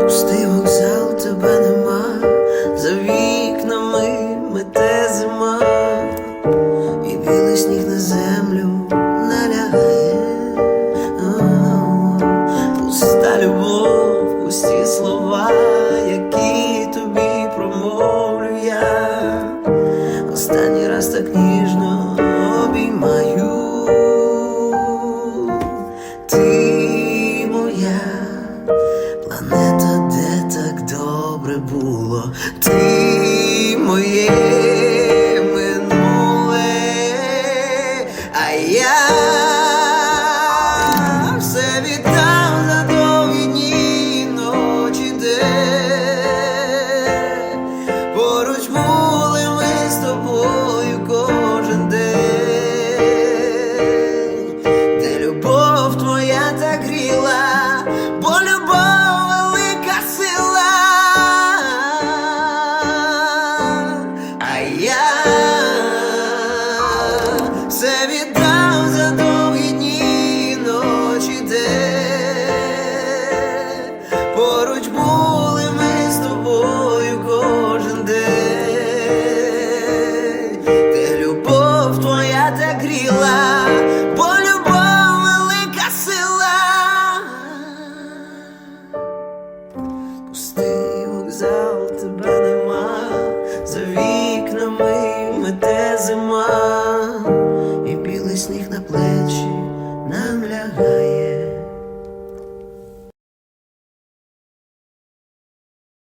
Пустий вокзал, тебе нема, за вікнами мете зима, і білий сніг на землю налягає. Пуста любов, пусті слова, які тобі промовлю я. Останній раз так ніжно обіймаю. Ти добре було. Ти моє віддав за довгі дні ночі де поруч були ми з тобою кожен день, Ти любов твоя так гріла, бо любов велика сила, пустий вокзал.